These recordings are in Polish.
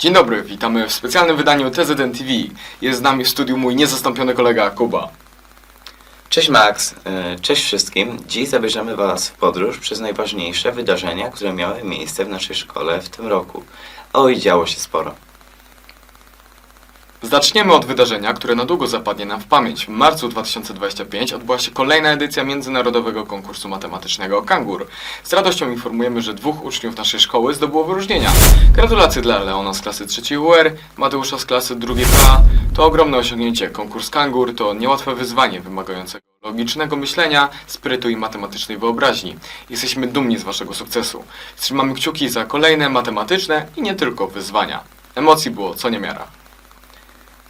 Dzień dobry, witamy w specjalnym wydaniu TZN TV. Jest z nami w studiu mój niezastąpiony kolega Kuba. Cześć Max, E, cześć wszystkim. Dziś zabierzemy Was w podróż przez najważniejsze wydarzenia, które miały miejsce w naszej szkole w tym roku. Oj, działo się sporo. Zaczniemy od wydarzenia, które na długo zapadnie nam w pamięć. W marcu 2025 odbyła się kolejna edycja międzynarodowego konkursu matematycznego Kangur. Z radością informujemy, że dwóch uczniów naszej szkoły zdobyło wyróżnienia. Gratulacje dla Leona z klasy trzeciej UR, Mateusza z klasy drugiej K. To ogromne osiągnięcie. Konkurs Kangur to niełatwe wyzwanie wymagające logicznego myślenia, sprytu i matematycznej wyobraźni. Jesteśmy dumni z Waszego sukcesu. Trzymamy kciuki za kolejne matematyczne i nie tylko wyzwania. Emocji było co niemiara.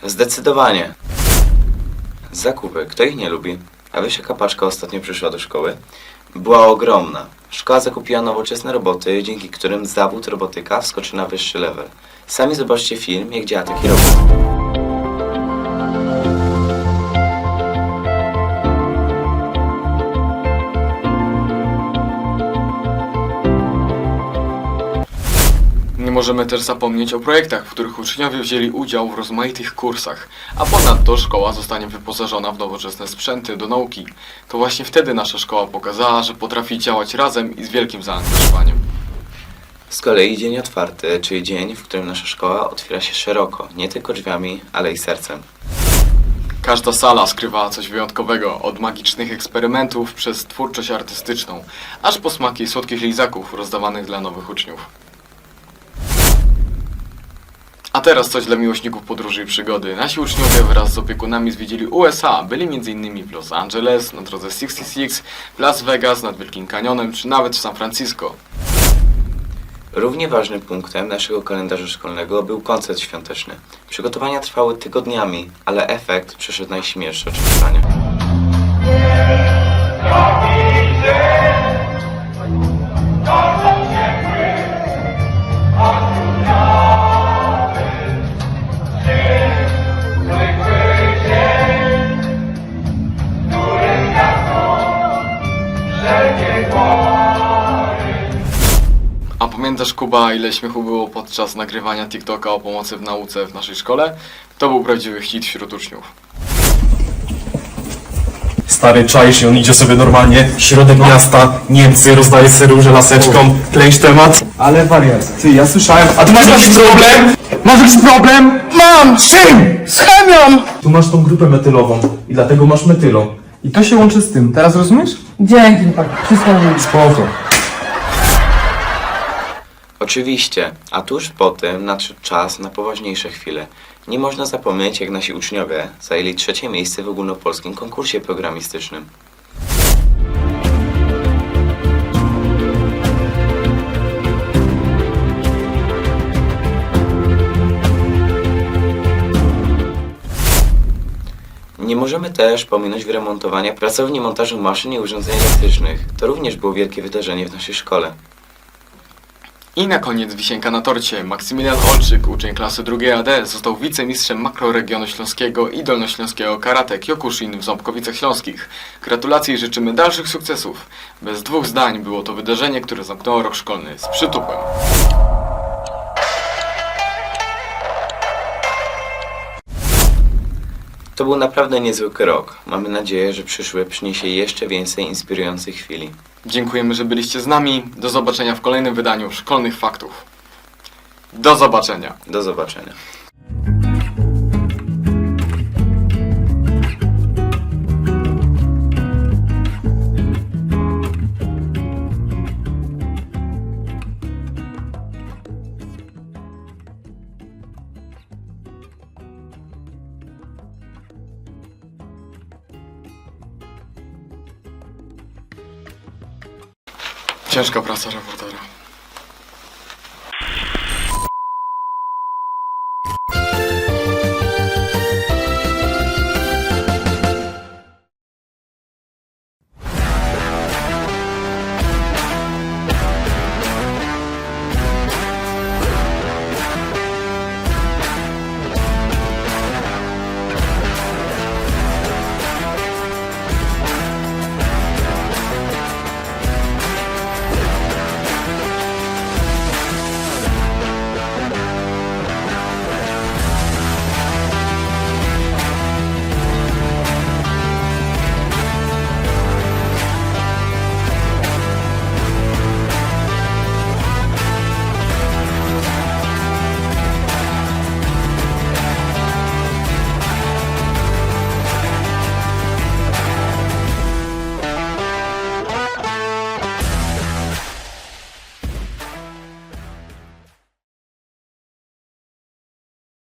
Zdecydowanie. Zakupy, kto ich nie lubi? A wiesz jaka paczka ostatnio przyszła do szkoły? Była ogromna. Szkoła zakupiła nowoczesne roboty, dzięki którym zawód robotyka wskoczy na wyższy level. Sami zobaczcie film, jak działa taki robot. Nie możemy też zapomnieć o projektach, w których uczniowie wzięli udział w rozmaitych kursach, a ponadto szkoła zostanie wyposażona w nowoczesne sprzęty do nauki. To właśnie wtedy nasza szkoła pokazała, że potrafi działać razem i z wielkim zaangażowaniem. Z kolei dzień otwarty, czyli dzień, w którym nasza szkoła otwiera się szeroko, nie tylko drzwiami, ale i sercem. Każda sala skrywała coś wyjątkowego, od magicznych eksperymentów przez twórczość artystyczną, aż po smaki słodkich lizaków rozdawanych dla nowych uczniów. A teraz coś dla miłośników podróży i przygody. Nasi uczniowie wraz z opiekunami zwiedzili USA. Byli m.in. w Los Angeles, na drodze 66, w Las Vegas, nad Wielkim Kanionem, czy nawet w San Francisco. Równie ważnym punktem naszego kalendarza szkolnego był koncert świąteczny. Przygotowania trwały tygodniami, ale efekt przeszedł najśmielsze oczekiwania. Pamiętasz, Kuba, ile śmiechu było podczas nagrywania TikToka o pomocy w nauce w naszej szkole? To był prawdziwy hit wśród uczniów. Stary czaisz i on idzie sobie normalnie, środek miasta, Niemcy, rozdaje róże laseczką, kleisz temat. Ale wariat, ty, ja słyszałem, a tu masz jakiś problem? Masz jakiś problem? Mam! Z czym? Z chemią! Tu masz tą grupę metylową i dlatego masz metylą. I to się łączy z tym, teraz rozumiesz? Dzięki, tak, wszystko. Spoko. Oczywiście, a tuż po tym nadszedł czas na poważniejsze chwile. Nie można zapomnieć, jak nasi uczniowie zajęli trzecie miejsce w ogólnopolskim konkursie programistycznym. Nie możemy też pominąć wyremontowania pracowni montażu maszyn i urządzeń elektrycznych. To również było wielkie wydarzenie w naszej szkole. I na koniec wisienka na torcie. Maksymilian Olczyk, uczeń klasy drugiej AD, został wicemistrzem makroregionu śląskiego i dolnośląskiego karate Kyokushin w Ząbkowicach Śląskich. Gratulacje i życzymy dalszych sukcesów. Bez dwóch zdań było to wydarzenie, które zamknęło rok szkolny z przytupem. To był naprawdę niezwykły rok. Mamy nadzieję, że przyszły przyniesie jeszcze więcej inspirujących chwili. Dziękujemy, że byliście z nami. Do zobaczenia w kolejnym wydaniu Szkolnych Faktów. Do zobaczenia. Do zobaczenia. Ciężka praca reportera.